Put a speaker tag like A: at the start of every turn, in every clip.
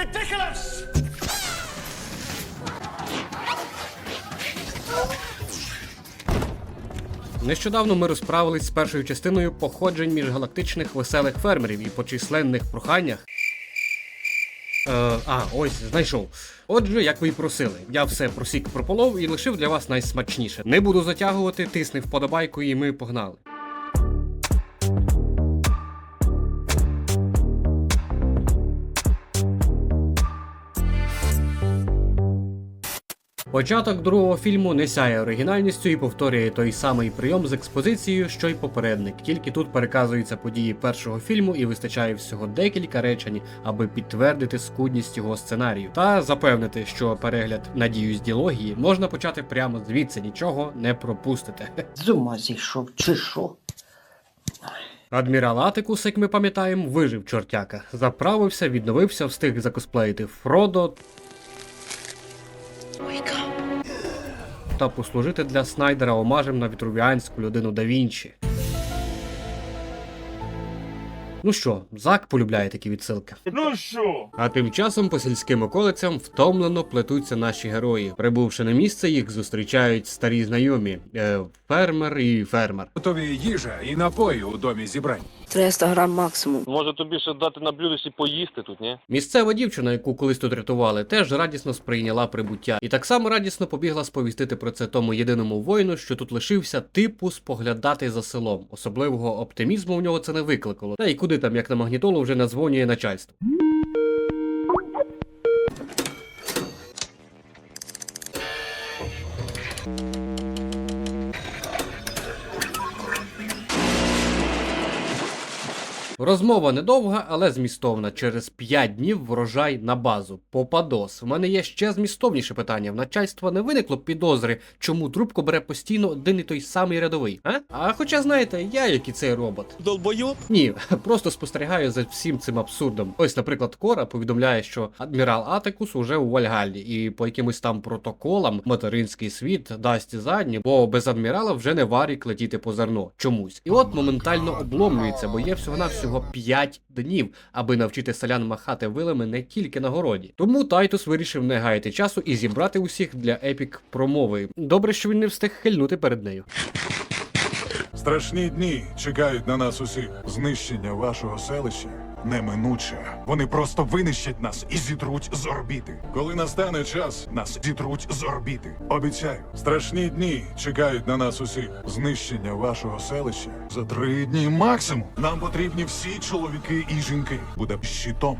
A: ridiculous!
B: Нещодавно ми розправились з першою частиною походжень міжгалактичних веселих фермерів і по численних проханнях. Е, а, ось, знайшов. Отже, як ви й просили, я все просік прополов і лишив для вас найсмачніше. Не буду затягувати, тисни вподобайку, і ми погнали. Початок другого фільму не сяє оригінальністю і повторює той самий прийом з експозицією, що й попередник. Тільки тут переказуються події першого фільму і вистачає всього декілька речень, аби підтвердити скудність його сценарію та запевнити, що перегляд надіюсь діалогії можна почати прямо звідси, нічого не пропустите.
C: З ума зійшов, чи що?
B: Адмірал Атикус, як ми пам'ятаємо, вижив чортяка, заправився, відновився, встиг закосплеїти Фродо. Та послужити для Снайдера омажем на вітрувіанську людину да Вінчі. Ну що, Зак полюбляє такі відсилки.
A: Ну що?
B: А тим часом по сільським околицям втомлено плетуться наші герої. Прибувши на місце, їх зустрічають старі знайомі е, фермер і фермер.
D: Готові їжа і напої у домі зібрань.
C: 300 грам максимум.
E: Може тобі ще дати на блюдечі поїсти тут, ні?
B: Місцева дівчина, яку колись тут рятували, теж радісно сприйняла прибуття, і так само радісно побігла сповістити про це тому єдиному воїну, що тут лишився, типу споглядати за селом. Особливого оптимізму в нього це не викликало. Та й куди там, як на магнітолу, вже надзвонює начальство. Розмова недовга, але змістовна. Через 5 днів врожай на базу. Попадос. В мене є ще змістовніше питання. В начальства не виникло підозри, чому трубку бере постійно один і той самий рядовий. А? А хоча знаєте, я як і цей робот.
A: Долбойоб?
B: Ні, просто спостерігаю за всім цим абсурдом. Ось, наприклад, Кора повідомляє, що адмірал Атикус уже у Вальгаллі, і по якимось там протоколам материнський світ дасть задні, бо без адмірала вже не варік летіти по зерно чомусь. І от моментально обломлюється, бо є всього навсього 5 днів, аби навчити селян махати вилами не тільки на городі. Тому Тайтус вирішив не гаяти часу і зібрати усіх для епік промови. Добре, що він не встиг хильнути перед нею.
D: Страшні дні чекають на нас усіх. Знищення вашого селища неминуче. Вони просто винищать нас і зітруть з орбіти. Коли настане час, нас зітруть з орбіти. Обіцяю, страшні дні чекають на нас усіх. Знищення вашого селища за три дні максимум. Нам потрібні всі чоловіки і жінки. Буде щитом.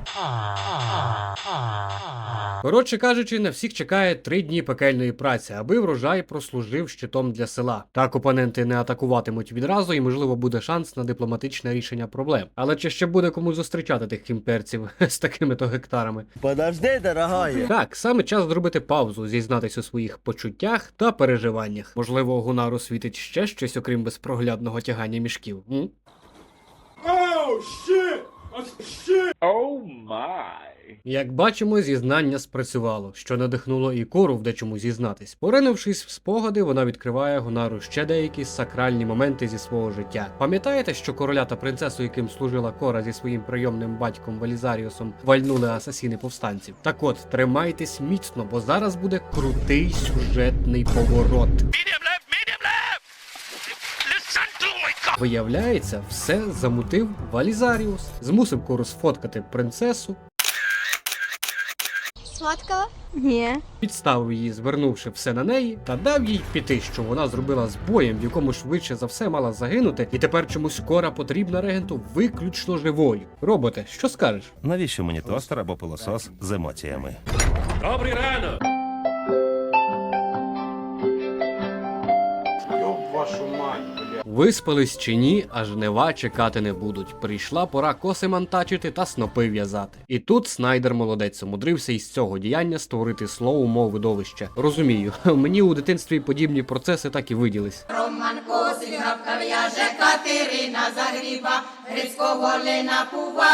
B: Коротше кажучи, на всіх чекає три дні пекельної праці, аби врожай прослужив щитом для села. Так опоненти не атакуватимуть відразу, і можливо буде шанс на дипломатичне рішення проблем. Але чи ще буде кому зустрічати тих кімперців з такими то гектарами?
F: Подожди, дорогая.
B: Так, саме час зробити паузу, зізнатись у своїх почуттях та переживаннях. Можливо, Гунару світить ще щось, окрім безпроглядного тягання мішків. М? Як бачимо, зізнання спрацювало, що надихнуло і кору в дечому зізнатись. Поринувшись в спогади, вона відкриває Гонару ще деякі сакральні моменти зі свого життя. Пам'ятаєте, що короля та принцесу, яким служила кора зі своїм прийомним батьком Валізаріусом, вальнули асасіни повстанців? Так от, тримайтесь міцно, бо зараз буде крутий сюжетний поворот. Виявляється, все замутив Валізаріус, змусив кору сфоткати принцесу,
G: Сфоткала? Ні.
B: підставив її, звернувши все на неї, та дав їй піти, що вона зробила з боєм, в якому швидше за все мала загинути, і тепер чомусь кора потрібна регенту виключно живою. Роботе, що скажеш?
H: Навіщо мені тостер або пилосос з емоціями?
B: Виспались чи ні, аж жнива чекати не будуть. Прийшла пора коси мантачити та снопи в'язати. І тут Снайдер молодець умудрився із цього діяння створити слово мов видовище. Розумію, мені у дитинстві подібні процеси так і виділись.
I: Роман Косик, гавка в'яже, Катерина загріба, Грицького Лена пува,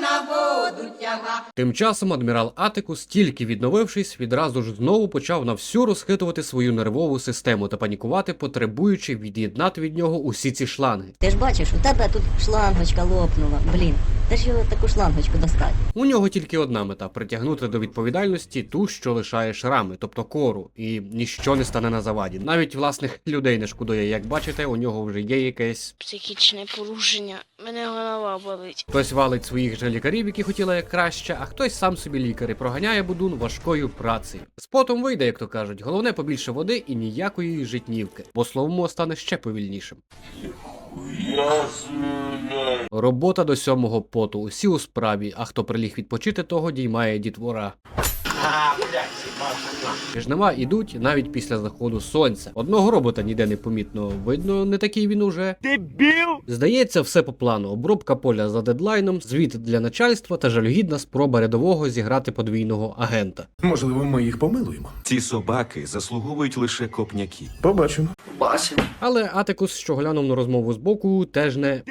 I: на воду тяга.
B: Тим часом адмірал Атикус, тільки відновившись, відразу ж знову почав на всю розхитувати свою нервову систему та панікувати, потребуючи від'єднати від нього усі ці шланги.
J: Ти ж бачиш, у тебе тут шлангочка лопнула. Блін,
A: Та ж його таку шлангочку достати.
B: У нього тільки одна мета притягнути до відповідальності ту, що лишає шрами, тобто кору, і ніщо не стане на заваді. Навіть власних людей не шкодує. Як бачите, у нього вже є якесь.
F: Психічне порушення. Мене голова болить.
B: Хтось валить своїх же лікарів, які хотіли як краще, а хтось сам собі лікар і проганяє будун важкою працею. З потом вийде, як то кажуть, головне побільше води і ніякої житнівки, бо словомо стане ще повільнішим. Робота до сьомого поту, усі у справі, а хто приліг відпочити, того діймає дітвора. Жнива ідуть навіть після заходу сонця. Одного робота ніде не помітно. Видно, не такий він уже. Дебіл! Здається, все по плану. Обробка поля за дедлайном, звіт для начальства та жалюгідна спроба рядового зіграти подвійного агента.
G: Можливо, ми їх помилуємо.
J: Ці собаки заслуговують лише копняки.
G: Побачимо.
C: Бачимо.
B: Але Атикус, що глянув на розмову з боку, теж не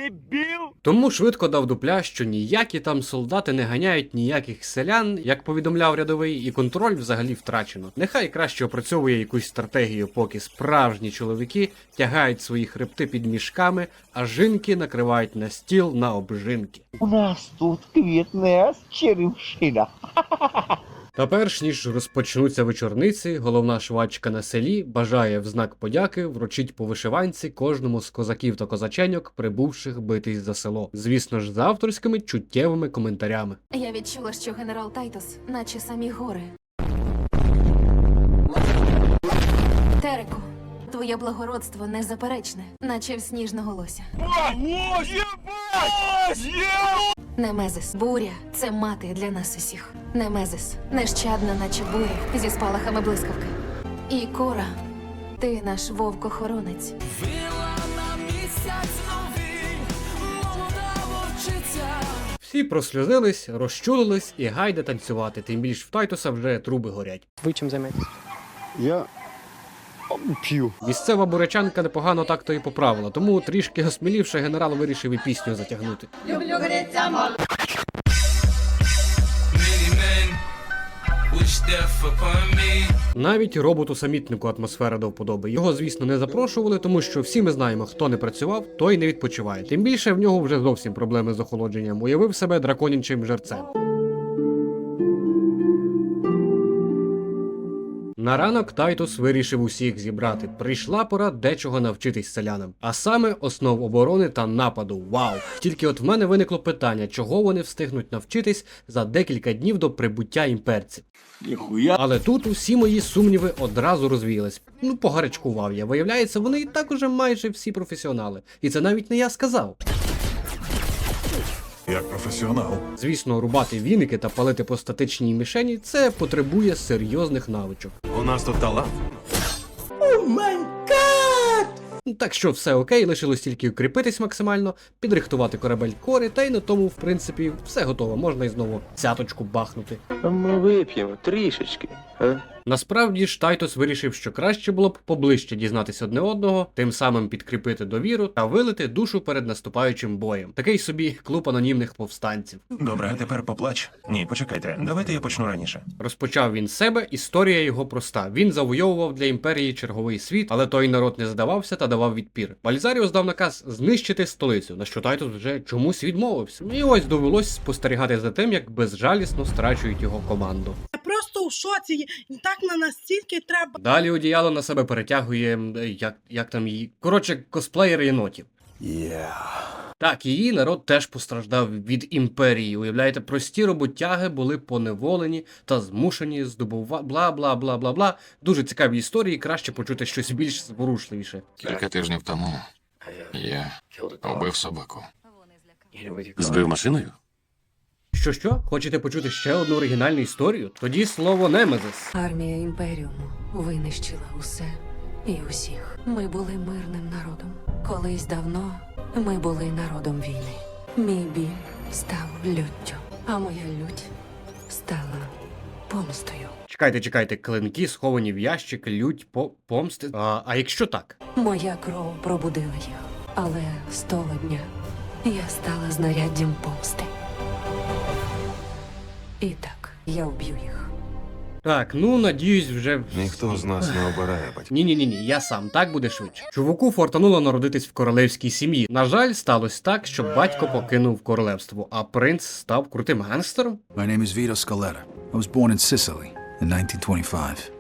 B: Тому швидко дав дупля, що ніякі там солдати не ганяють ніяких селян, як повідомляв рядовий, і контроль взагалі втрачено. Нехай краще опрацьовує якусь стратегію, поки справжні чоловіки тягають свої хребти під мішками, а жінки накривають на стіл на обжинки.
K: У нас тут квітне черевшина.
B: Та перш ніж розпочнуться вечорниці, головна швачка на селі бажає в знак подяки вручить по вишиванці кожному з козаків та козаченьок, прибувших битись за село. Звісно ж, з авторськими чуттєвими коментарями.
F: Я відчула, що генерал Тайтос, наче самі гори. Тереку, твоє благородство незаперечне, наче в сніжного лося. Немезис, буря це мати для нас усіх. Немезис, нещадна, наче буря, зі спалахами блискавки. І кора, ти наш вовк-охоронець.
B: Всі прослюзились, розчулились і гайде танцювати. Тим більш в Тайтуса вже труби горять.
K: Ви чим займаєтесь? Я п'ю.
B: Місцева бурячанка непогано так то і поправила, тому трішки осмілівши, генерал вирішив і пісню затягнути.
I: Люблю гриця мал.
B: Навіть роботу-самітнику атмосфера до вподоби. Його, звісно, не запрошували, тому що всі ми знаємо, хто не працював, той не відпочиває. Тим більше в нього вже зовсім проблеми з охолодженням. Уявив себе драконячим жерцем. На ранок Тайтус вирішив усіх зібрати. Прийшла пора дечого навчитись селянам, а саме основ оборони та нападу. Вау! Тільки от в мене виникло питання, чого вони встигнуть навчитись за декілька днів до прибуття імперців.
K: Ніхуя.
B: Але тут усі мої сумніви одразу розвіялись. Ну, погарячкував я. Виявляється, вони і так уже майже всі професіонали. І це навіть не я сказав.
D: Як професіонал.
B: Звісно, рубати віники та палити по статичній мішені це потребує серйозних навичок.
H: У нас тут талант.
B: Ну, Так що все окей, лишилось тільки укріпитись максимально, підрихтувати корабель кори, та й на тому, в принципі, все готово. Можна і знову цяточку бахнути.
K: Ми вип'ємо трішечки. А?
B: Насправді ж Тайтос вирішив, що краще було б поближче дізнатися одне одного, тим самим підкріпити довіру та вилити душу перед наступаючим боєм. Такий собі клуб анонімних повстанців.
H: Добре, а тепер поплач. Ні, почекайте, давайте я почну раніше.
B: Розпочав він з себе, історія його проста. Він завойовував для імперії черговий світ, але той народ не здавався та давав відпір. Бальзаріус дав наказ знищити столицю, на що Тайтус вже чомусь відмовився. І ось довелось спостерігати за тим, як безжалісно страчують його команду.
F: Шоці, так на настільки треба.
B: Далі одіяло на себе перетягує. Як, як там її. Коротше, косплеєр єнотів. Так, її народ теж постраждав від імперії. Уявляєте, прості роботяги були поневолені та змушені здобувати бла бла бла бла бла. Дуже цікаві історії, краще почути щось більш зворушливіше.
J: Кілька тижнів тому я вбив собаку.
H: Збив машиною?
B: Що що? Хочете почути ще одну оригінальну історію? Тоді слово Немезис.
F: Армія імперіуму винищила усе і усіх. Ми були мирним народом. Колись давно ми були народом війни. Мій біль став люттю, а моя лють стала помстою.
B: Чекайте, чекайте, клинки сховані в ящик, лють по помсти. А, а якщо так?
F: Моя кров пробудила їх, але з того дня я стала знаряддям помсти. І так, я вб'ю їх.
B: Так, ну надіюсь, вже
H: Ніхто з нас не обирає батьків.
B: Ні, ні, ні, ні, я сам так буде швидше. Чуваку фортануло народитись в королевській сім'ї. На жаль, сталося так, що батько покинув королевство, а принц став крутим гангстером.
G: My name is Vito Scaletta. I was born in Sicily in 1925.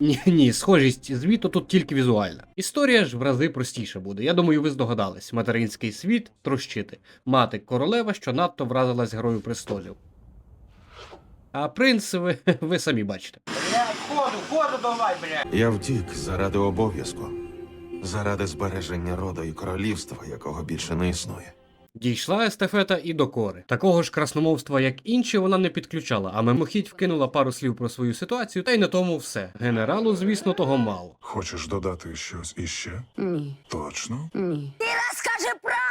B: Ні, ні, схожість з Віто тут тільки візуальна. Історія ж в рази простіше буде. Я думаю, ви здогадались. Материнський світ трощити. Мати королева, що надто вразилась грою престолів. А принц, ви, ви самі бачите.
H: Я втік заради обов'язку, заради збереження роду і королівства, якого більше не існує.
B: Дійшла естафета і до кори. Такого ж красномовства, як інші, вона не підключала, а мимохідь вкинула пару слів про свою ситуацію, та й на тому все. Генералу, звісно, того мало.
D: Хочеш додати щось іще?
F: Ні,
D: Точно?
F: ні,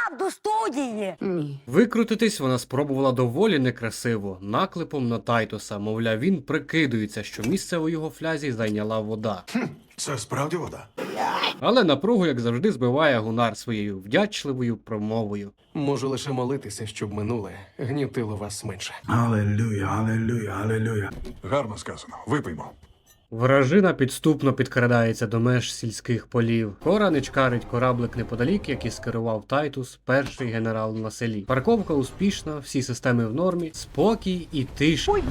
I: Скажи правду студії.
F: ні.
B: Викрутитись вона спробувала доволі некрасиво, наклепом на Тайтуса, мовляв, він прикидується, що місце у його флязі зайняла вода.
H: Це справді вода.
B: Але напругу, як завжди, збиває гунар своєю вдячливою промовою.
J: Можу лише молитися, щоб минуле гнітило вас менше.
G: Hallelujah, hallelujah, hallelujah.
D: Гарно сказано. Випиймо.
B: Вражина підступно підкрадається до меж сільських полів. Кора не чкарить кораблик неподалік, який скерував Тайтус, перший генерал на селі. Парковка успішна, всі системи в нормі, спокій і тиша.
I: Ой,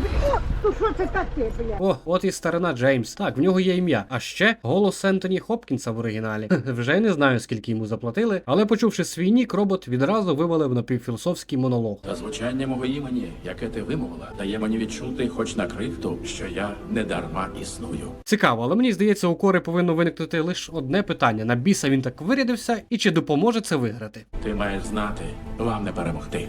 I: то що це таке, бля?
B: О, от і старина Джеймс. Так, в нього є ім'я. А ще голос Ентоні Хопкінса в оригіналі. Вже не знаю, скільки йому заплатили, але почувши свій нік, робот відразу вивалив напівфілософський монолог.
J: Та звучання мого імені, яке ти вимовила, дає мені відчути, хоч на крихту, що я не дарма існую.
B: Цікаво, але мені здається, у кори повинно виникнути лише одне питання: на біса він так вирядився, і чи допоможе це виграти?
J: Ти маєш знати, вам не перемогти.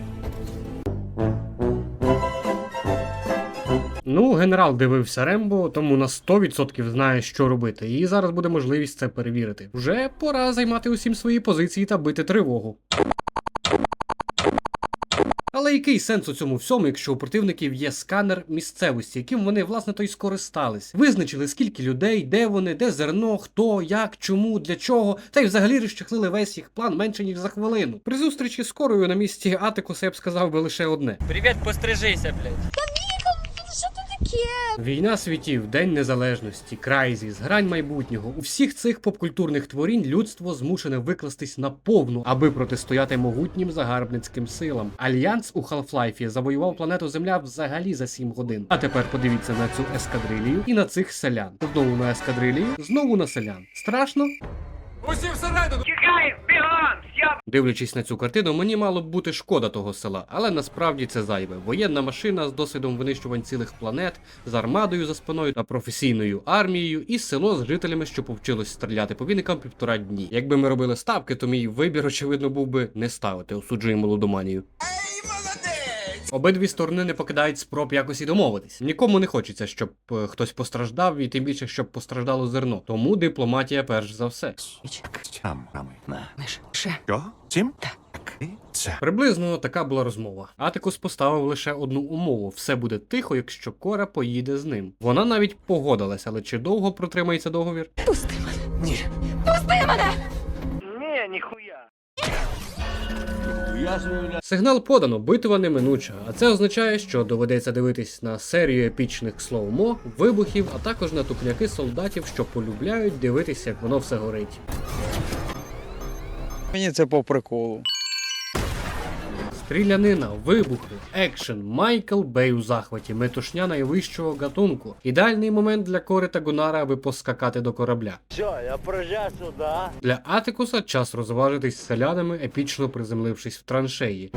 B: Ну, генерал дивився Рембо, тому на 100% знає, що робити. І зараз буде можливість це перевірити. Вже пора займати усім свої позиції та бити тривогу. Але який сенс у цьому всьому, якщо у противників є сканер місцевості, яким вони власне то й скористались? Визначили, скільки людей, де вони, де зерно, хто, як, чому, для чого, та й взагалі розчахлили весь їх план менше ніж за хвилину. При зустрічі з корою на місці Атикуса я б сказав би лише одне.
A: Привіт, пострижися, блядь.
B: Війна світів, День Незалежності, Крайзіс, Грань майбутнього. У всіх цих попкультурних творінь людство змушене викластись на повну, аби протистояти могутнім загарбницьким силам. Альянс у Half-Life завоював планету Земля взагалі за 7 годин. А тепер подивіться на цю ескадрилію і на цих селян. Знову на ескадрилію, знову на селян. Страшно? Дивлячись на цю картину, мені мало б бути шкода того села, але насправді це зайве. Воєнна машина з досвідом винищувань цілих планет, з армадою за спиною та професійною армією, і село з жителями, що повчилось стріляти по віникам півтора дні. Якби ми робили ставки, то мій вибір, очевидно, був би не ставити, осуджуємо лудоманію. Обидві сторони не покидають спроб якось і домовитись. Нікому не хочеться, щоб е, хтось постраждав, і тим більше, щоб постраждало зерно. Тому дипломатія перш за все.
H: Що? Сім? Так.
B: Приблизно така була розмова. Атикус поставив лише одну умову: все буде тихо, якщо Кора поїде з ним. Вона навіть погодилась, але чи довго протримається договір?
F: Пусти мене.
J: Ні.
F: Пусти мене!
B: Сигнал подано, битва неминуча, а це означає, що доведеться дивитись на серію епічних слоумо, вибухів, а також на тупняки солдатів, що полюбляють дивитися, як воно все горить.
K: Мені це по приколу.
B: Стрілянина, вибухи, екшен, Майкл Бей у захваті, метушня найвищого гатунку. Ідеальний момент для Кори та Гунара, аби поскакати до корабля.
K: Все, я прожав сюди.
B: Для Атикуса час розважитись з селянами, епічно приземлившись в траншеї.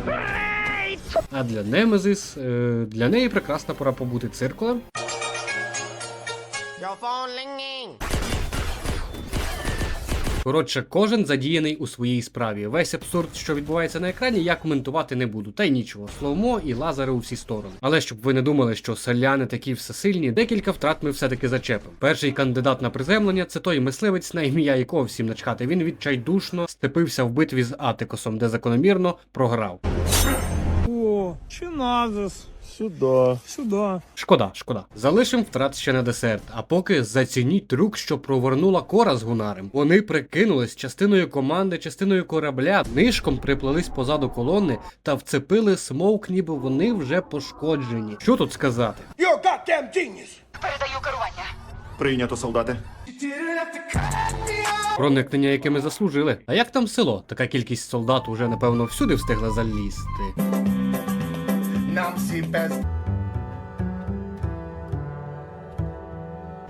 B: А для Немезис, е, для неї прекрасна пора побути циркулем. Коротше, кожен задіяний у своїй справі. Весь абсурд, що відбувається на екрані, я коментувати не буду. Та й нічого, словмо і лазери у всі сторони. Але щоб ви не думали, що селяни такі всесильні, декілька втрат ми все-таки зачепимо. Перший кандидат на приземлення це той мисливець, на ім'я якого всім начхати. Він відчайдушно степився в битві з Атикосом, де закономірно програв.
K: О, чи назис. Сюда. Сюда.
B: Шкода, шкода. Залишим втрат ще на десерт. А поки зацініть трюк, що провернула кора з гунарем. Вони прикинулись частиною команди, частиною корабля, нишком приплелись позаду колони та вцепили смовк, ніби вони вже пошкоджені. Що тут сказати? Йогатемс! Передаю керування!
D: Прийнято, солдати.
B: Проникнення, яке ми заслужили. А як там село? Така кількість солдат уже напевно всюди встигла залізти.
D: Нам всім без.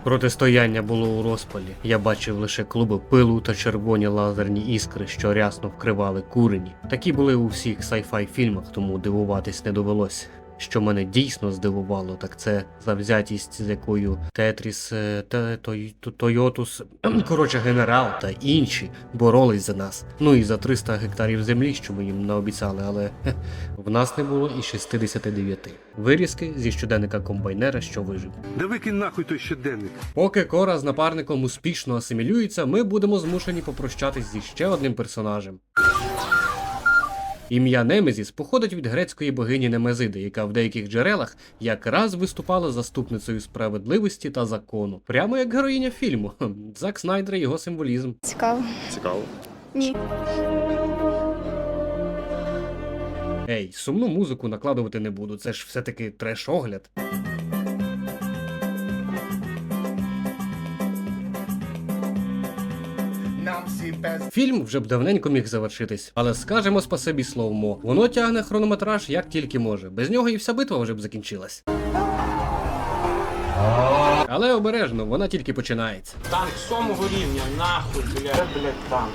B: Протистояння було у розпалі. Я бачив лише клуби пилу та червоні лазерні іскри, що рясно вкривали курені. Такі були у всіх сайфай фільмах, тому дивуватись не довелось. Що мене дійсно здивувало, так це завзятість, з якою Тетріс, е, той, Тойотус, коротше, генерал та інші боролись за нас. Ну і за 300 гектарів землі, що ми їм наобіцяли, але хе, в нас не було і 69. Вирізки зі щоденника комбайнера, що вижив.
K: Да викинь нахуй той щоденник.
B: Поки Кора з напарником успішно асимілюється, ми будемо змушені попрощатись зі ще одним персонажем. Ім'я Немезіс походить від грецької богині Немезиди, яка в деяких джерелах якраз виступала заступницею справедливості та закону, прямо як героїня фільму. Зак Снайдер і його символізм.
I: Цікаво.
D: Цікаво.
I: Ні.
B: Ей, сумну музику накладувати не буду, це ж все-таки треш-огляд. Фільм вже б давненько міг завершитись, але скажемо спасибі словому. Воно тягне хронометраж як тільки може. Без нього і вся битва вже б закінчилась. Але обережно, вона тільки починається.
A: Танк сьомого рівня, нахуй, блядь. Блядь, танк.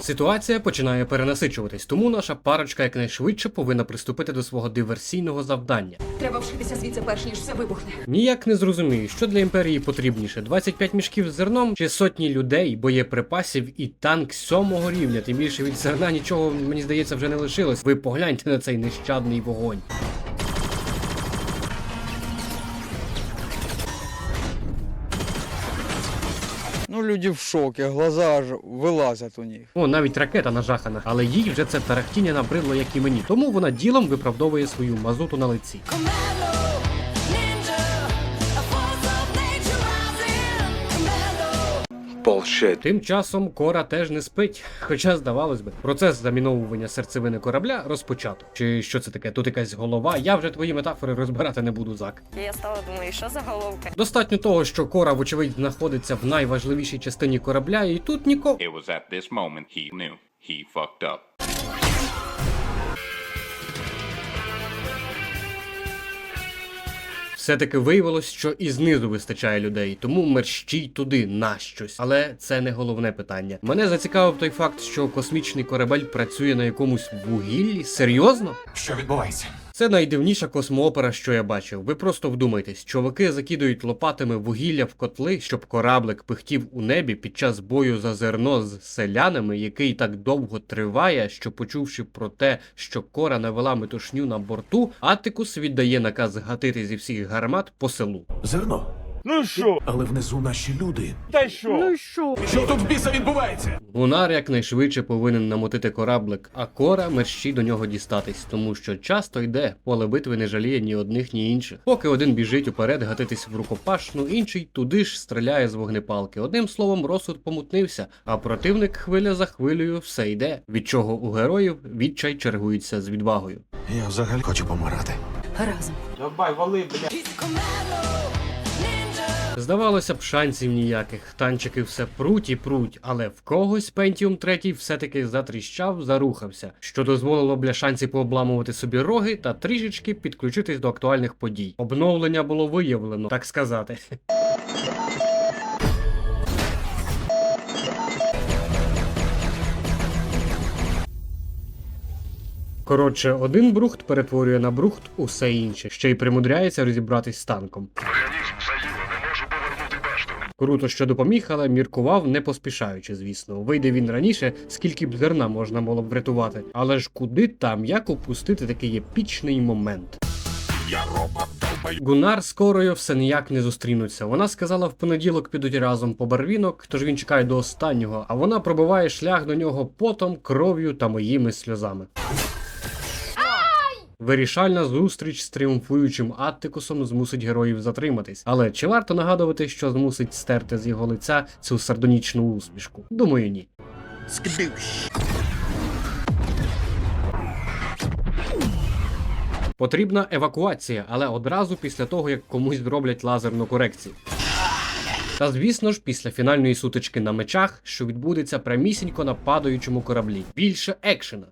B: Ситуація починає перенасичуватись, тому наша парочка якнайшвидше повинна приступити до свого диверсійного завдання.
F: Треба вшитися звідси перш ніж все вибухне.
B: Ніяк не зрозумію, що для імперії потрібніше: 25 мішків з зерном чи сотні людей, боєприпасів і танк сьомого рівня. Тим більше від зерна нічого, мені здається, вже не лишилось. Ви погляньте на цей нещадний вогонь.
K: Ну люди в шокі, глаза аж вилазять у них.
B: О, навіть ракета нажахана, але їй вже це тарахтіння набридло, як і мені. Тому вона ділом виправдовує свою мазуту на лиці.
K: Полшет.
B: Тим часом Кора теж не спить. Хоча, здавалось би, процес заміновування серцевини корабля розпочато. Чи що це таке? Тут якась голова. Я вже твої метафори розбирати не буду, Зак.
I: Я стала думаю, що за головка?
B: Достатньо того, що Кора, вочевидь, знаходиться в найважливішій частині корабля, і тут нікого.
J: It was at this moment he knew he fucked up.
B: Все-таки виявилось, що і знизу вистачає людей, тому мерщій туди на щось. Але це не головне питання. Мене зацікавив той факт, що космічний корабель працює на якомусь вугіллі. Серйозно?
H: Що відбувається?
B: Це найдивніша космоопера, що я бачив. Ви просто вдумайтесь, чуваки закидують лопатами вугілля в котли, щоб кораблик пихтів у небі під час бою за зерно з селянами, який так довго триває, що почувши про те, що кора навела метушню на борту, Атикус віддає наказ гатити зі всіх гармат по селу.
H: Зерно.
K: Ну що?
H: Але внизу наші люди.
K: Та що? Ну що?
H: Що тут в біса відбувається?
B: Гунар якнайшвидше повинен намотити кораблик, а кора мерщій до нього дістатись, тому що часто йде, поле битви не жаліє ні одних, ні інших. Поки один біжить уперед гатитись в рукопашну, інший туди ж стріляє з вогнепалки. Одним словом, розсуд помутнився, а противник хвиля за хвилею все йде, від чого у героїв відчай чергується з відвагою.
H: Я взагалі хочу помирати.
F: Разом.
A: Давай, вали, блядь.
B: Здавалося б, шансів ніяких. Танчики все пруть і пруть, але в когось Pentium 3 все-таки затріщав, зарухався, що дозволило бляшанці пообламувати собі роги та трішечки підключитись до актуальних подій. Обновлення було виявлено, так сказати. Коротше, один брухт перетворює на брухт усе інше, ще й примудряється розібратись з танком. Круто, що допоміг, але міркував не поспішаючи, звісно. Вийде він раніше, скільки б зерна можна було б врятувати. Але ж куди там, як опустити такий епічний момент? Гунар з Корою все ніяк не зустрінуться. Вона сказала в понеділок підуть разом по барвінок, тож він чекає до останнього, а вона пробиває шлях до нього потом, кров'ю та моїми сльозами. Вирішальна зустріч з тріумфуючим Аттикусом змусить героїв затриматись. Але чи варто нагадувати, що змусить стерти з його лиця цю сардонічну усмішку? Думаю, ні. Потрібна евакуація, але одразу після того, як комусь зроблять лазерну корекцію. Та звісно ж, після фінальної сутички на мечах, що відбудеться прямісінько на падаючому кораблі. Більше екшена.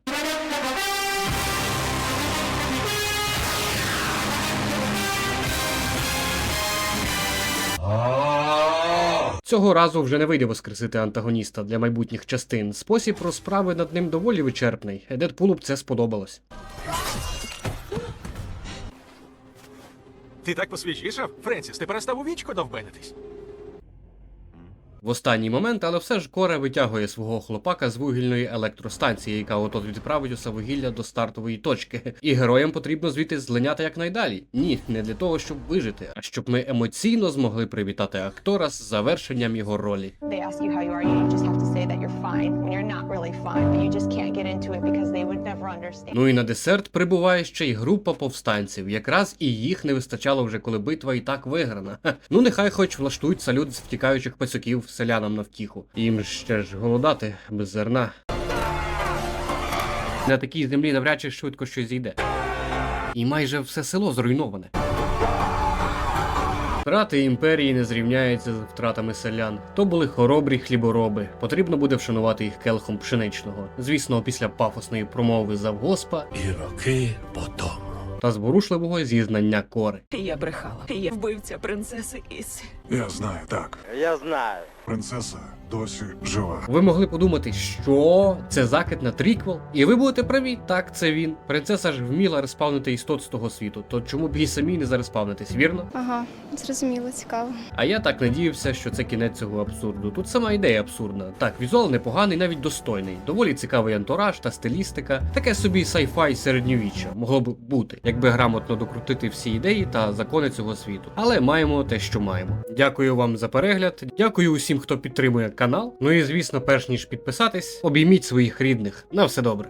B: Цього разу вже не вийде воскресити антагоніста для майбутніх частин. Спосіб розправи над ним доволі вичерпний. Дедпулу б це сподобалось.
L: Ти так посвіжішав? Френсіс, ти перестав у вічко довбенитись.
B: В останній момент, але все ж Кора витягує свого хлопака з вугільної електростанції, яка отот відправить усе вугілля до стартової точки. І героям потрібно звідти злиняти якнайдалі. Ні, не для того, щоб вижити, а щоб ми емоційно змогли привітати актора з завершенням його ролі. Ну і на десерт прибуває ще й група повстанців. Якраз і їх не вистачало вже, коли битва і так виграна. Ну нехай хоч влаштують салют з втікаючих пацюків селянам на втіху. Їм ще ж голодати без зерна. На такій землі навряд чи швидко щось зійде. І майже все село зруйноване. Втрати імперії не зрівняються з втратами селян. То були хоробрі хлібороби. Потрібно буде вшанувати їх келхом пшеничного. Звісно, після пафосної промови завгоспа
L: І роки по тому.
B: та зворушливого зізнання кори.
F: Я брехала. Я вбивця принцеси Іси.
D: Я знаю, так.
C: Я знаю.
D: Принцеса досі жива.
B: Ви могли подумати, що це закид на тріквел? І ви будете праві, так, це він. Принцеса ж вміла респавнити істот з того світу, то чому б їй самій не зареспавнитись, вірно?
M: Ага, зрозуміло, цікаво.
B: А я так надіявся, що це кінець цього абсурду. Тут сама ідея абсурдна. Так, візуал непоганий, навіть достойний. Доволі цікавий антураж та стилістика. Таке собі сайфай середньовіччя могло б бути, якби грамотно докрутити всі ідеї та закони цього світу. Але маємо те, що маємо. Дякую вам за перегляд. Дякую усім, хто підтримує канал. Ну і звісно, перш ніж підписатись, обійміть своїх рідних. На все добре.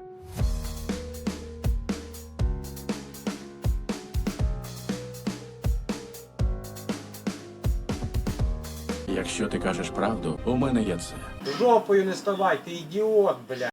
J: Якщо ти кажеш правду, у мене є це.
A: Жопою не ставай, ти ідіот, бля.